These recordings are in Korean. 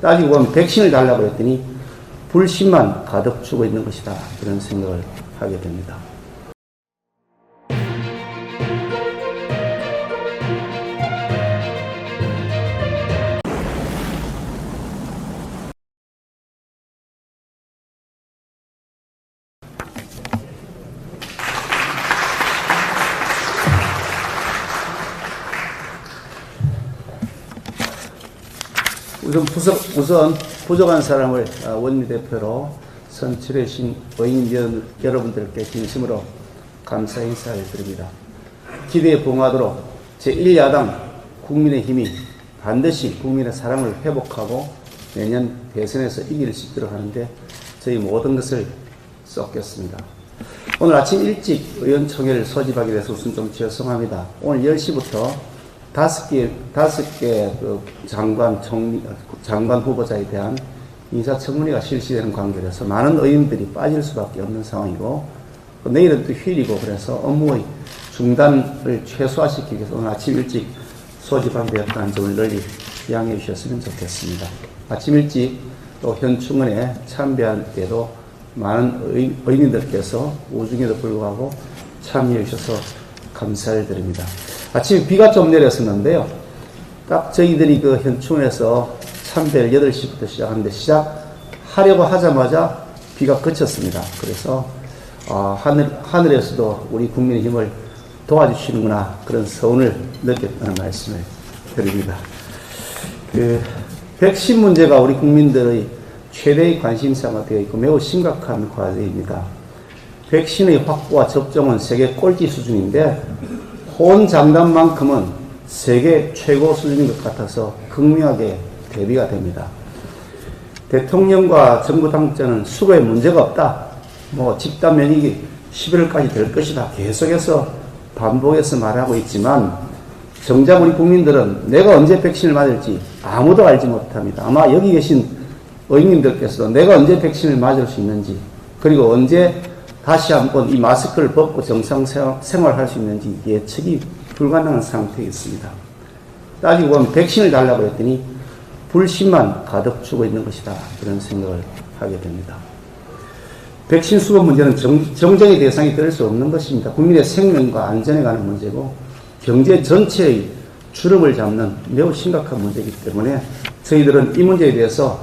따지고 보면 백신을 달라고 했더니 불신만 가득 주고 있는 것이다. 그런 생각을 하게 됩니다. 우선 부석, 우선 부족한 사람을 아, 원내 대표로 선출해 주신 의인 여- 여러분들께 진심으로 감사 인사를 드립니다. 기대에 부응하도록 제1야당 국민의힘이 반드시 국민의 사랑을 회복하고 내년 대선에서 이길 수 있도록 하는데 저희 모든 것을 쏟겠습니다. 오늘 아침 일찍 의원총회를 소집하게 돼서 우선 좀 죄송합니다. 오늘 10시부터 다섯 개, 다섯 개 그 장관, 총리, 장관 후보자에 대한 인사청문회가 실시되는 관계라서 많은 의원들이 빠질 수밖에 없는 상황이고 그 내일은 또 휴일이고 그래서 업무의 중단을 최소화시키기 위해서 오늘 아침 일찍 소집한 되었다는 점을 널리 양해해 주셨으면 좋겠습니다. 아침 일찍 또 현충원에 참배할 때도 많은 의, 의인들께서 오중에도 불구하고 참여해 주셔서 감사를 드립니다. 아침에 비가 좀 내렸었는데요. 딱 저희들이 그 현충원에서 참배를 8시부터 시작하는데 시작하려고 하자마자 비가 그쳤습니다. 그래서 아, 하늘, 하늘에서도 우리 국민의 힘을 도와주시는구나 그런 서운을 느꼈다는 말씀을 드립니다. 그 백신 문제가 우리 국민들의 최대의 관심사가 되어 있고 매우 심각한 과제입니다. 백신의 확보와 접종은 세계 꼴찌 수준인데 혼 장담만큼은 세계 최고 수준인 것 같아서 극명하게 대비가 됩니다. 대통령과 정부 당국자는 수거에 문제가 없다. 뭐 집단 면역이 11월까지 될 것이다. 계속해서 반복해서 말하고 있지만 정작 우리 국민들은 내가 언제 백신을 맞을지 아무도 알지 못합니다. 아마 여기 계신 의원님들께서도 내가 언제 백신을 맞을 수 있는지 그리고 언제 다시 한번 이 마스크를 벗고 정상 생활할 수 있는지 예측이 불가능한 상태에 있습니다. 따지고 보면 백신을 달라고 했더니 불신만 가득 주고 있는 것이다. 그런 생각을 하게 됩니다. 백신 수급 문제는 정, 정쟁의 대상이 될 수 없는 것입니다. 국민의 생명과 안전에 관한 문제고 경제 전체의 주름을 잡는 매우 심각한 문제이기 때문에 저희들은 이 문제에 대해서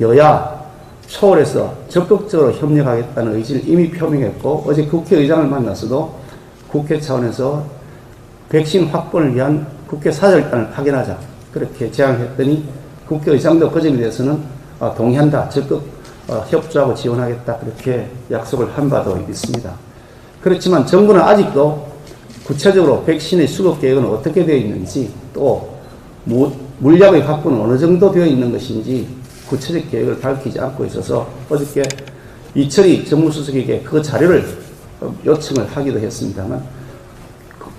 여야 초월해서 적극적으로 협력하겠다는 의지를 이미 표명했고 어제 국회의장을 만나서도 국회 차원에서 백신 확보를 위한 국회 사절단을 파견하자 그렇게 제안했더니 국회의장도 그 점에 대해서는 어, 동의한다 적극 어, 협조하고 지원하겠다 그렇게 약속을 한 바도 있습니다. 그렇지만 정부는 아직도 구체적으로 백신의 수급 계획은 어떻게 되어 있는지 또 물량의 확보는 어느 정도 되어 있는 것인지 구체적 계획을 밝히지 않고 있어서 어저께 이철이 정무수석에게 그 자료를 요청을 하기도 했습니다만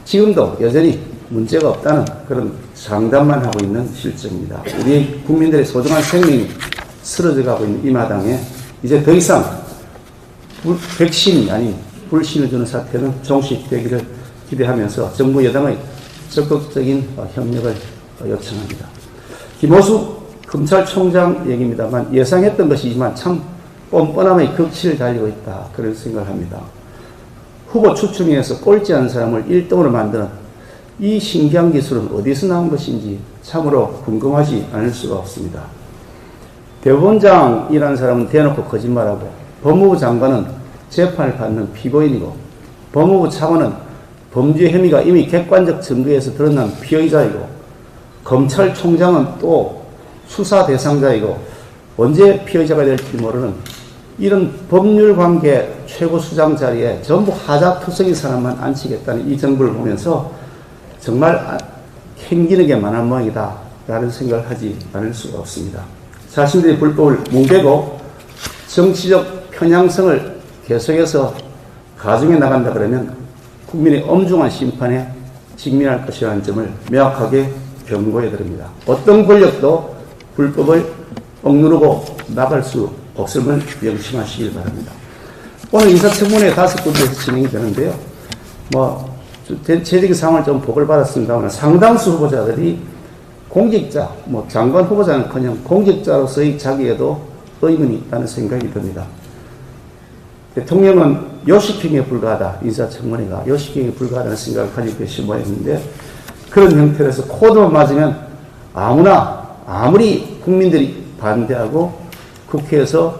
지금도 여전히 문제가 없다는 그런 장담만 하고 있는 실정입니다. 우리 국민들의 소중한 생명이 쓰러져 가고 있는 이 마당에 이제 더 이상 불, 백신이 아닌 불신을 주는 사태는 종식되기를 기대하면서 정부 여당의 적극적인 협력을 요청합니다. 김호수 검찰총장 얘기입니다만 예상했던 것이지만 참 뻔뻔함의 극치를 달리고 있다. 그런 생각을 합니다. 후보 추천위에서 꼴찌 한 사람을 1등으로 만드는 이 신기한 기술은 어디서 나온 것인지 참으로 궁금하지 않을 수가 없습니다. 대법원장이라는 사람은 대놓고 거짓말하고 법무부 장관은 재판을 받는 피고인이고 법무부 차관은 범죄 혐의가 이미 객관적 증거에서 드러난 피의자이고 검찰총장은 또 수사 대상자이고 언제 피의자가 될지 모르는 이런 법률 관계 최고 수장 자리에 전부 하자 투성인 사람만 앉히겠다는 이 정부를 보면서 정말 캥기는 게 만한 모양이다 라는 생각을 하지 않을 수가 없습니다. 자신들이 불법을 뭉개고 정치적 편향성을 계속해서 가중해 나간다 그러면 국민의 엄중한 심판에 직면할 것이라는 점을 명확하게 경고해 드립니다. 어떤 권력도 불법을 억누르고 나갈 수 없음을 명심하시길 바랍니다. 오늘 인사청문회 다섯 군데에서 진행이 되는데요. 뭐, 대체적인 상황을 좀 보고를 받았습니다만 상당수 후보자들이 공직자, 뭐 장관 후보자는 커녕 공직자로서의 자기에도 의문이 있다는 생각이 듭니다. 대통령은 요식행에 불과하다. 인사청문회가 요식행에 불과하다는 생각을 가지고 계신 모양인데 그런 형태로서 코드만 맞으면 아무나 아무리 국민들이 반대하고 국회에서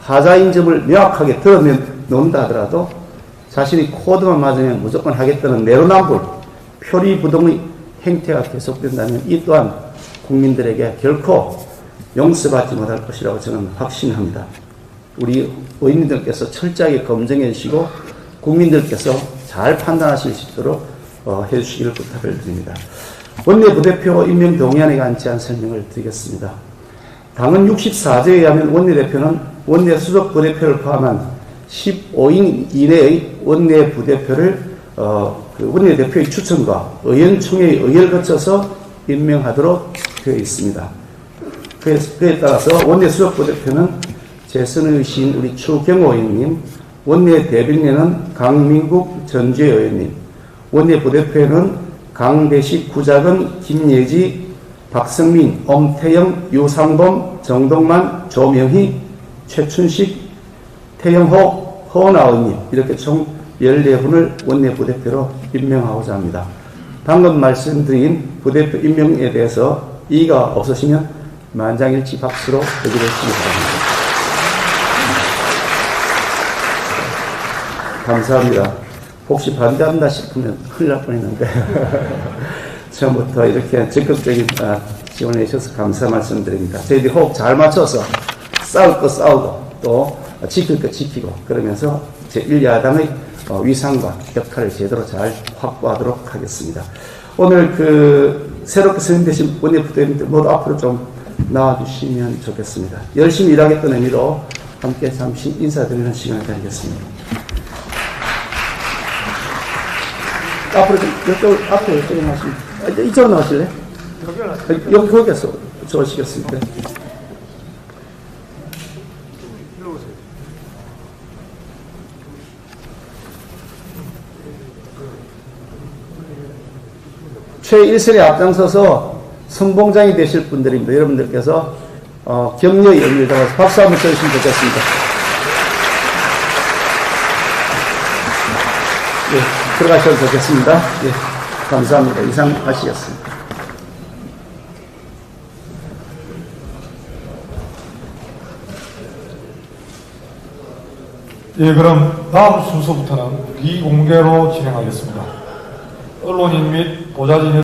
하자인 점을 명확하게 드러낸 놓는다 하더라도 자신이 코드만 맞으면 무조건 하겠다는 내로남불, 표리부동의 행태가 계속된다면 이 또한 국민들에게 결코 용서받지 못할 것이라고 저는 확신합니다. 우리 의원님들께서 철저하게 검증해 주시고 국민들께서 잘 판단하실 수 있도록 어, 해주시기를 부탁을 드립니다. 원내 부대표 임명 동의안에 관한 설명을 드리겠습니다. 당은 64조에 의하면 원내대표는 원내 수석 부대표를 포함한 15인 이내의 원내 부대표를 어, 그 원내대표의 추천과 의원총회의 의결을 거쳐서 임명하도록 되어 있습니다. 그에, 그에 따라서 원내 수석 부대표는 재선의 신 우리 추경호 의원님, 원내 대변인은 강민국 전주의 의원님, 원내 부대표에는 강대식, 구작은, 김예지, 박성민, 엄태영, 유상범, 정동만, 조명희, 최춘식, 태영호, 허나 의원님 이렇게 총 14분을 원내 부대표로 임명하고자 합니다. 방금 말씀드린 부대표 임명에 대해서 이의가 없으시면 만장일치 박수로 여기를 주시기 바랍니다. 감사합니다. 혹시 반대한다 싶으면 큰일 날 뻔했는데 처음부터 이렇게 적극적인 아, 지원해 주셔서 감사 말씀드립니다. 저희들이 호흡 잘 맞춰서 싸울 거 싸우고 또 지킬 거 지키고 그러면서 제1야당의 어, 위상과 역할을 제대로 잘 확보하도록 하겠습니다. 오늘 그 새롭게 선임되신 원내부대님들 모두 앞으로 좀 나와주시면 좋겠습니다. 열심히 일하겠다는 의미로 함께 잠시 인사드리는 시간을 가지겠습니다. 앞으로 좀, 이쪽, 앞에 이쪽에 나시면, 아, 이쪽으로 나오실래? 여기, 거기서 좋으시겠습니다. 최일선에 앞장서서 선봉장이 되실 분들입니다. 여러분들께서 어, 격려의 의미를 담아서 박수 한번 쳐주시면 좋겠습니다. 예, 들어가셔도 좋겠습니다. 예, 감사합니다. 이상 하시겠습니다. 예, 그럼 다음 순서부터는 비공개로 진행하겠습니다. 언론인 및 보좌진